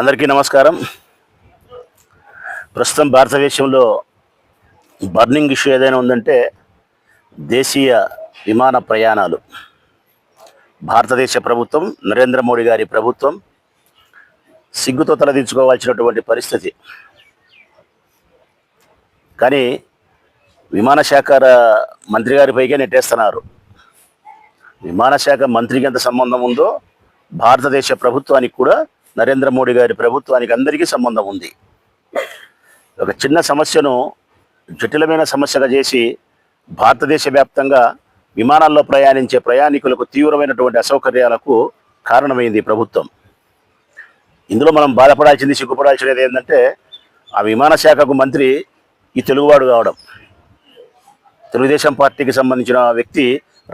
అందరికీ నమస్కారం. ప్రస్తుతం భారతదేశంలో బర్నింగ్ ఇష్యూ ఏదైనా ఉందంటే దేశీయ విమాన ప్రయాణాలు. భారతదేశ ప్రభుత్వం నరేంద్ర మోడీ గారి ప్రభుత్వం సిగ్గుతో తలదించుకోవాల్సినటువంటి పరిస్థితి. కానీ విమానశాఖ మంత్రి గారి పైకే నెట్టేస్తున్నారు. విమానశాఖ మంత్రికి ఎంత సంబంధం ఉందో భారతదేశ ప్రభుత్వానికి కూడా నరేంద్ర మోడీ గారి ప్రభుత్వానికి అందరికీ సంబంధం ఉంది. ఒక చిన్న సమస్యను జటిలమైన సమస్యగా చేసి భారతదేశ వ్యాప్తంగా విమానాల్లో ప్రయాణించే ప్రయాణికులకు తీవ్రమైనటువంటి అసౌకర్యాలకు కారణమైంది ప్రభుత్వం. ఇందులో మనం బాధపడాల్సింది సిగ్గుపడాల్సినది ఏంటంటే ఆ విమాన శాఖకు మంత్రి ఈ తెలుగువాడు కావడం. తెలుగుదేశం పార్టీకి సంబంధించిన వ్యక్తి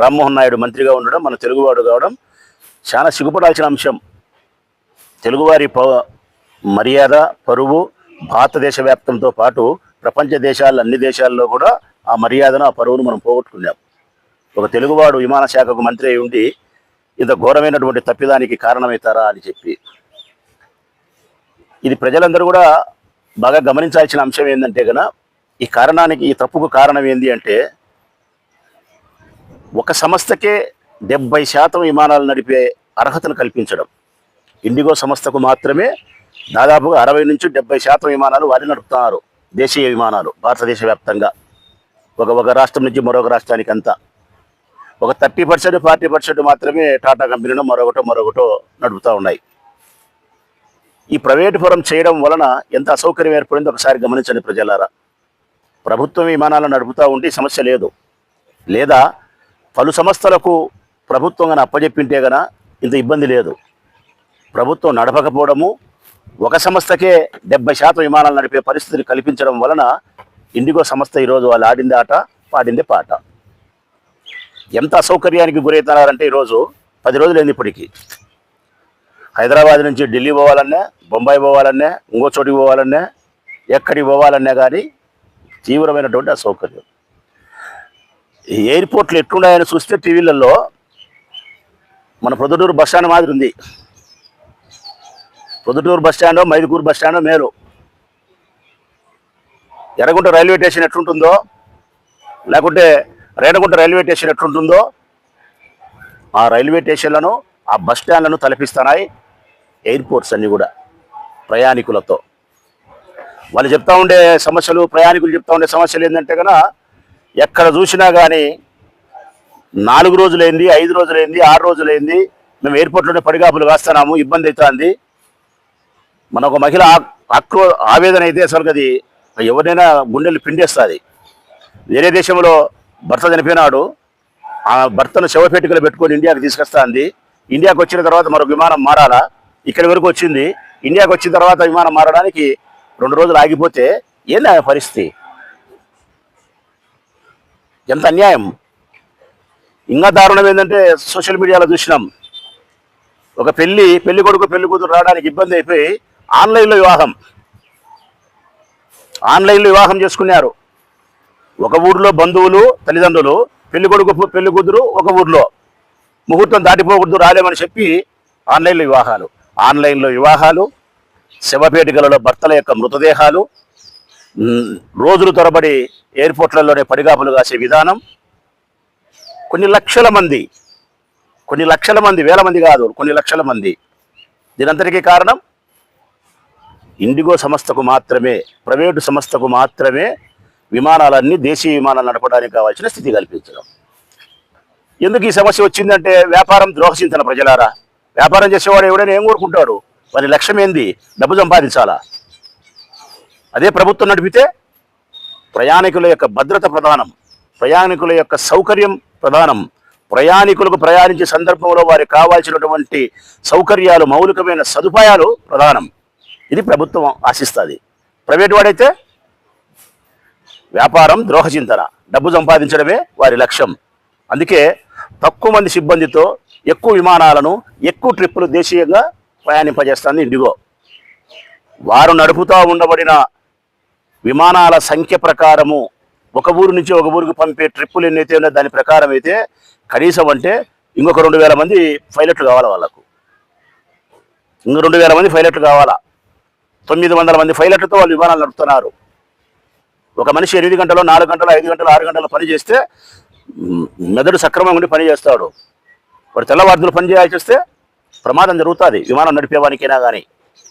రామ్మోహన్ నాయుడు మంత్రిగా ఉండడం మన తెలుగువాడు కావడం చాలా సిగ్గుపడాల్సిన అంశం. తెలుగువారి ప మర్యాద పరువు భారతదేశ వ్యాప్తంతో పాటు ప్రపంచ దేశాలు అన్ని దేశాల్లో కూడా ఆ మర్యాదను ఆ పరువును మనం పోగొట్టుకున్నాం. ఒక తెలుగువాడు విమాన శాఖకు మంత్రి అయి ఉండి ఇంత ఘోరమైనటువంటి తప్పిదానికి కారణమవుతారా అని చెప్పి. ఇది ప్రజలందరూ కూడా బాగా గమనించాల్సిన అంశం ఏంటంటే కనుక ఈ కారణానికి ఈ తప్పుకు కారణం ఏంది అంటే ఒక సంస్థకే డెబ్బై శాతం విమానాలు నడిపే అర్హతను కల్పించడం. ఇండిగో సంస్థకు మాత్రమే దాదాపుగా అరవై నుంచి డెబ్బై శాతం విమానాలు వారి నడుపుతున్నారు. దేశీయ విమానాలు భారతదేశ వ్యాప్తంగా. ఒక ఒక రాష్ట్రం నుంచి మరొక రాష్ట్రానికి అంతా ఒక థర్టీ పర్సెంట్ ఫార్టీ పర్సెంట్ మాత్రమే టాటా కంపెనీలో మరొకటో మరొకటో నడుపుతూ ఉన్నాయి. ఈ ప్రైవేట్ ఫోరం చేయడం వలన ఎంత అసౌకర్యం ఏర్పడిందో ఒకసారి గమనించండి ప్రజలారా. ప్రభుత్వం విమానాలు నడుపుతూ ఉంటే సమస్య లేదు. లేదా పలు సంస్థలకు ప్రభుత్వం కానీ అప్పజెప్పింటే గన ఇంత ఇబ్బంది లేదు. ప్రభుత్వం నడపకపోవడము ఒక సంస్థకే డెబ్బై శాతం విమానాలు నడిపే పరిస్థితిని కల్పించడం వలన ఇండిగో సంస్థ ఈరోజు వాళ్ళు ఆడింది ఆట పాడిందే పాట. ఎంత అసౌకర్యానికి గురవుతున్నారంటే ఈరోజు పది రోజులైంది ఇప్పటికీ. హైదరాబాద్ నుంచి ఢిల్లీ పోవాలన్నా బొంబాయి పోవాలన్నా ఇంకో చోటికి పోవాలన్నా ఎక్కడికి పోవాలన్నా కానీ తీవ్రమైనటువంటి అసౌకర్యం. ఈ ఎయిర్పోర్ట్లు ఎట్లున్నాయని చూస్తే టీవీలలో మన ప్రొద్దుటూరు బస్ స్టాండ్ మాదిరి ఉంది. Proddatur bus stand Mydukur bus stand మేలు. ఎర్రగుంట రైల్వే స్టేషన్ ఎట్లుంటుందో లేకుంటే రేణగుంట రైల్వే స్టేషన్ ఎట్లుంటుందో ఆ రైల్వే స్టేషన్లను ఆ బస్ స్టాండ్లను తలపిస్తున్నాయి ఎయిర్పోర్ట్స్ అన్నీ కూడా ప్రయాణికులతో. వాళ్ళు చెప్తా ఉండే సమస్యలు ప్రయాణికులు చెప్తా ఉండే సమస్యలు ఏంటంటే కనుక ఎక్కడ చూసినా కానీ నాలుగు రోజులైంది ఐదు రోజులైంది ఆరు రోజులైంది మేము ఎయిర్పోర్ట్లోనే పడిగాపులు కాస్తున్నాము ఇబ్బంది అవుతుంది. మన ఒక మహిళ ఆక్రో ఆవేదన అయితే అసలు అది ఎవరినైనా గుండెలు పిండేస్తుంది. వేరే దేశంలో భర్త చనిపోయినాడు. ఆ భర్తను శవపేటికలు పెట్టుకొని ఇండియాకి తీసుకొస్తాంది. ఇండియాకి వచ్చిన తర్వాత మరొక విమానం మారాలా? ఇక్కడి వరకు వచ్చింది. ఇండియాకి వచ్చిన తర్వాత విమానం మారడానికి రెండు రోజులు ఆగిపోతే ఏంది ఆ పరిస్థితి? ఎంత అన్యాయం. ఇంకా దారుణం ఏంటంటే సోషల్ మీడియాలో చూసినాం. ఒక పెళ్ళి పెళ్ళి కొడుకు పెళ్ళి కూతురు రావడానికి ఇబ్బంది అయిపోయి ఆన్లైన్లో వివాహం. ఆన్లైన్లో వివాహం చేసుకున్నారు. ఒక ఊర్లో బంధువులు తల్లిదండ్రులు పెళ్ళి కొడుకు పెళ్ళి కూతురు ఒక ఊర్లో. ముహూర్తం దాటిపోకూడదు రాలేమని చెప్పి ఆన్లైన్లో వివాహాలు. ఆన్లైన్లో వివాహాలు శవపేటికలలో భర్తల యొక్క మృతదేహాలు రోజులు తరబడి ఎయిర్పోర్ట్లలోనే పడిగాపులు కాసే విధానం. కొన్ని లక్షల మంది కొన్ని లక్షల మంది వేల మంది కాదు కొన్ని లక్షల మంది. దీనంతటికీ కారణం ఇండిగో సంస్థకు మాత్రమే ప్రైవేటు సంస్థకు మాత్రమే విమానాలన్నీ దేశీయ విమానాలు నడపడానికి కావాల్సిన స్థితి కల్పించడం. ఎందుకు ఈ సమస్య వచ్చిందంటే వ్యాపారం ద్రోహచింతన ప్రజలారా. వ్యాపారం చేసేవాడు ఎవడైనా ఏం కోరుకుంటాడు? వారి లక్ష్యం ఏంది? డబ్బు సంపాదించాలా? అదే ప్రభుత్వం నడిపితే ప్రయాణికుల యొక్క భద్రత ప్రధానం ప్రయాణికుల యొక్క సౌకర్యం ప్రధానం. ప్రయాణికులకు ప్రయాణించే సందర్భంలో వారికి కావాల్సినటువంటి సౌకర్యాలు మౌలికమైన సదుపాయాలు ప్రధానం. ఇది ప్రభుత్వం ఆశిస్తుంది. ప్రైవేట్ వాడైతే వ్యాపారం ద్రోహచింతన డబ్బు సంపాదించడమే వారి లక్ష్యం. అందుకే తక్కువ మంది సిబ్బందితో ఎక్కువ విమానాలను ఎక్కువ ట్రిప్పులు దేశీయంగా ప్రయాణింపజేస్తుంది ఇండిగో. వారు నడుపుతూ ఉండబడిన విమానాల సంఖ్య ప్రకారము ఒక ఊరు నుంచి ఒక ఊరికి పంపే ట్రిప్పులు ఎన్నైతే ఉన్నాయో దాని ప్రకారం అయితే కనీసం అంటే ఇంకొక రెండు వేల మంది పైలట్లు కావాలి వాళ్ళకు. ఇంకో రెండు వేల మంది పైలట్లు కావాలా? తొమ్మిది వందల మంది పైలట్లతో వాళ్ళు విమానాలు నడుపుతున్నారు. ఒక మనిషి ఎనిమిది గంటలు నాలుగు గంటలు ఐదు గంటలు ఆరు గంటలు పని చేస్తే మెదడు సక్రమంగా ఉండి పని చేస్తాడు. వాడు తెల్లవారుదులు పని చేయాల్సి వస్తే ప్రమాదం జరుగుతుంది. విమానం నడిపేవానికైనా కానీ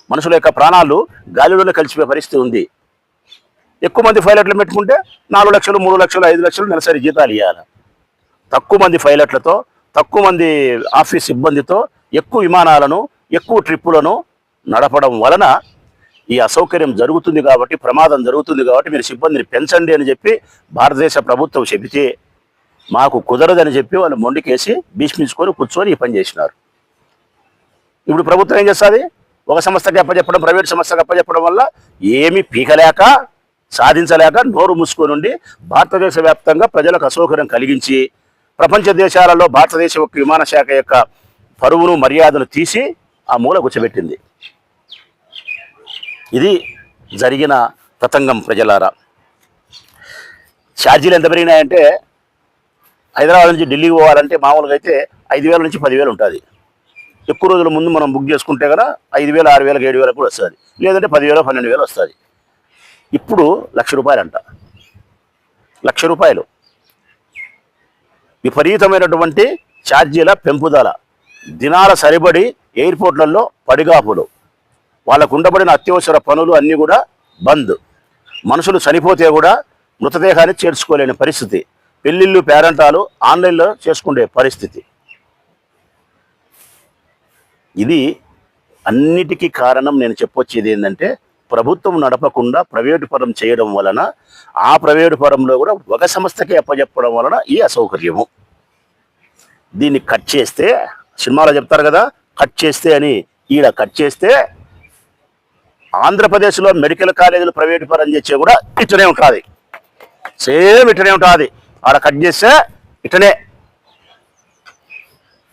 మనుషుల యొక్క ప్రాణాలు గాలిలోనే కలిసిపోయే పరిస్థితి ఉంది. ఎక్కువ మంది పైలట్లు పెట్టుకుంటే నాలుగు లక్షలు మూడు లక్షలు ఐదు లక్షలు నెలసరి జీతాలు ఇవ్వాలి తక్కువ మంది పైలట్లతో తక్కువ మంది ఆఫీస్ సిబ్బందితో ఎక్కువ విమానాలను ఎక్కువ ట్రిప్పులను నడపడం వలన ఈ అసౌకర్యం జరుగుతుంది కాబట్టి ప్రమాదం జరుగుతుంది కాబట్టి మీరు సిబ్బందిని పెంచండి అని చెప్పి భారతదేశ ప్రభుత్వం చెబితే మాకు కుదరదని చెప్పి వాళ్ళు మొండికేసి భీష్మించుకొని కూర్చొని ఈ పని చేసినారు. ఇప్పుడు ప్రభుత్వం ఏం చేస్తుంది? ఒక సంస్థకి అప్పచెప్పడం ప్రైవేట్ సంస్థకి అప్పచెప్పడం వల్ల ఏమి పీకలేక సాధించలేక నోరు మూసుకొని ఉండి భారతదేశ వ్యాప్తంగా ప్రజలకు అసౌకర్యం కలిగించి ప్రపంచ దేశాలలో భారతదేశం యొక్క విమాన శాఖ యొక్క పరువును మర్యాదను తీసి ఆ మూల కూర్చోబెట్టింది. ఇది జరిగిన తతంగం ప్రజలారా. ఛార్జీలు ఎంత పెరిగినాయంటే హైదరాబాద్ నుంచి ఢిల్లీకి పోవాలంటే మామూలుగా అయితే ఐదు వేల నుంచి పదివేలు ఉంటుంది. ఎక్కువ రోజుల ముందు మనం బుక్ చేసుకుంటే కదా ఐదు వేలు ఆరు వేలకు ఏడు వేలకు కూడా వస్తుంది. లేదంటే పదివేలు పన్నెండు వేలు వస్తుంది. ఇప్పుడు లక్ష రూపాయలు అంట లక్ష రూపాయలు. విపరీతమైనటువంటి ఛార్జీల పెంపుదల. దినాల సరిపడి ఎయిర్పోర్ట్లలో పడిగాపులు. వాళ్ళకు ఉండబడిన అత్యవసర పనులు అన్నీ కూడా బంద్. మనుషులు చనిపోతే కూడా మృతదేహాన్ని చేర్చుకోలేని పరిస్థితి. పెళ్ళిళ్ళు పేరంటాలు ఆన్లైన్లో చేసుకునే పరిస్థితి. ఇది అన్నిటికీ కారణం నేను చెప్పొచ్చేది ఏంటంటే ప్రభుత్వం నడపకుండా ప్రైవేటు పరం చేయడం వలన ఆ ప్రైవేటు పరంలో కూడా ఒక సంస్థకి అప్పచెప్పడం వలన ఈ అసౌకర్యము. దీన్ని కట్ చేస్తే సినిమాలో చెప్తారు కదా కట్ చేస్తే అని ఈడ కట్ చేస్తే ఆంధ్రప్రదేశ్లో మెడికల్ కాలేజీలు ప్రైవేట్ పరం చేసే కూడా ఇట్లనే ఉంటుంది. సేమ్ ఇట్లనే ఉంటుంది. ఆడ కట్ చేస్తే ఇట్లనే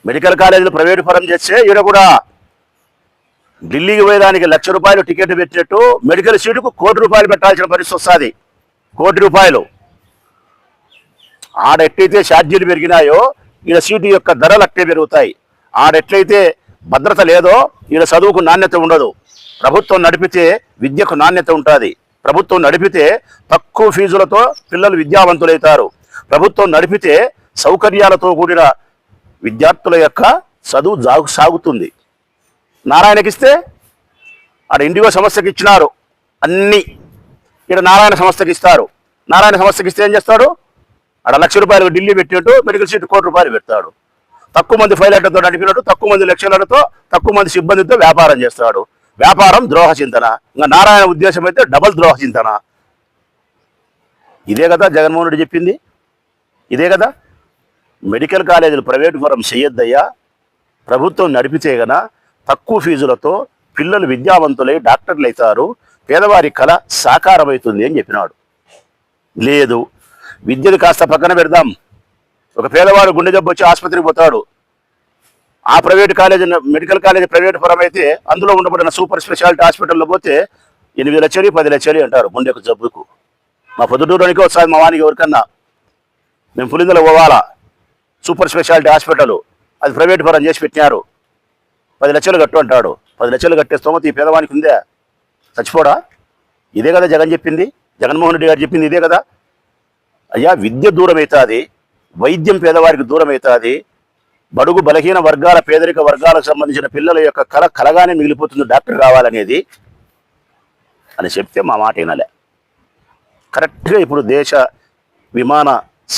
మెడికల్ కాలేజీలు ప్రైవేటు పరం చేస్తే ఈడ కూడా ఢిల్లీకి పోయేదానికి లక్ష రూపాయలు టికెట్ పెట్టినట్టు మెడికల్ సీటుకు కోటి రూపాయలు పెట్టాల్సిన పరిస్థితి వస్తుంది. కోటి రూపాయలు. ఆడ ఎట్లయితే ఛార్జీలు పెరిగినాయో ఈడ సీటు యొక్క ధరలు అట్టే పెరుగుతాయి. ఆడ ఎట్లయితే భద్రత లేదో ఈడ చదువుకు నాణ్యత ఉండదు. ప్రభుత్వం నడిపితే విద్యకు నాణ్యత ఉంటుంది. ప్రభుత్వం నడిపితే తక్కువ ఫీజులతో పిల్లలు విద్యావంతులవుతారు ప్రభుత్వం నడిపితే సౌకర్యాలతో కూడిన విద్యార్థుల యొక్క చదువు జాగు సాగుతుంది. నారాయణకిస్తే ఆడ ఇండిగో సంస్థకి ఇచ్చినారు అన్నీ ఇక్కడ నారాయణ సంస్థకి ఇస్తారు నారాయణ సంస్థకి ఇస్తే ఏం చేస్తాడు? ఆడ లక్ష రూపాయలు ఢిల్లీ పెట్టినట్టు మెడికల్ సీట్ కోటి రూపాయలు పెడతాడు. తక్కువ మంది పైలట్లతో నడిపినట్టు తక్కువ మంది లక్షలతో తక్కువ మంది సిబ్బందితో వ్యాపారం చేస్తాడు. వ్యాపారం ద్రోహ చింతన. ఇంకా నారాయణ ఉద్దేశం అయితే డబల్ ద్రోహ చింతన. ఇదే కదా జగన్మోహన్ రెడ్డి చెప్పింది? ఇదే కదా? మెడికల్ కాలేజీలు ప్రైవేటు ఫరం చేయొద్దయ్యా ప్రభుత్వం నడిపితే గన తక్కువ ఫీజులతో పిల్లలు విద్యావంతులై డాక్టర్లు అవుతారు పేదవారి కళ సాకారమవుతుంది అని చెప్పినాడు. లేదు. విద్యను కాస్త పక్కన పెడదాం. ఒక పేదవాడు గుండె జబ్బు వచ్చి ఆసుపత్రికి పోతాడు. ఆ private college medical college private పరం అయితే అందులో ఉండబడిన సూపర్ స్పెషాలిటీ హాస్పిటల్లో పోతే ఎనిమిది లక్షలు పది లక్షలు అంటారు గుండెకు జబ్బుకు. మా పొద్దుటూరునికి ఒకసారి మా వానికి ఎవరికన్నా మేము పులిందలో పోవాలా? సూపర్ స్పెషాలిటీ హాస్పిటల్ అది ప్రైవేట్ పరం చేసి పెట్టినారు. పది లక్షలు కట్టు అంటాడు. పది లక్షలు కట్టే స్తోమత ఈ పేదవానికి ఉందే? చచ్చిపోడా? ఇదే కదా జగన్ చెప్పింది. జగన్మోహన్ రెడ్డి గారు చెప్పింది ఇదే కదా. అయ్యా విద్య దూరం అవుతుంది వైద్యం పేదవారికి దూరం అవుతుంది బడుగు బలహీన వర్గాల పేదరిక వర్గాలకు సంబంధించిన పిల్లల యొక్క కళ కలగానే మిగిలిపోతుంది. డాక్టర్ కావాలనేది అని చెప్తే మా మాట వినలే. కరెక్ట్గా ఇప్పుడు దేశ విమాన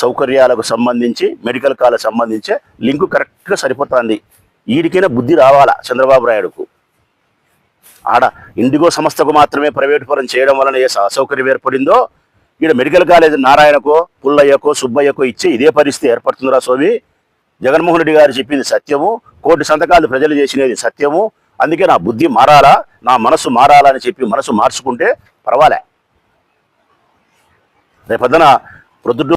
సౌకర్యాలకు సంబంధించి మెడికల్ కాలకు సంబంధించి లింకు కరెక్ట్గా సరిపోతుంది. వీడికైనా బుద్ధి రావాలా చంద్రబాబు నాయుడుకు? ఆడ ఇండిగో సంస్థకు మాత్రమే ప్రైవేటు పరం చేయడం వలన ఏ అసౌకర్యం ఏర్పడిందో ఈడ మెడికల్ కాలేజ్ నారాయణకో పుల్లయ్యకో సుబ్బయ్యకో ఇచ్చే ఇదే పరిస్థితి ఏర్పడుతుందిరా స్వామి. జగన్మోహన్ రెడ్డి గారు చెప్పింది సత్యము. కోటి సంతకాలు ప్రజలు చేసినది సత్యము. అందుకే నా బుద్ధి మారాలా నా మనసు మారాలా అని చెప్పి మనసు మార్చుకుంటే పర్వాలే. రేపొద్దున ప్రొద్దుటూరు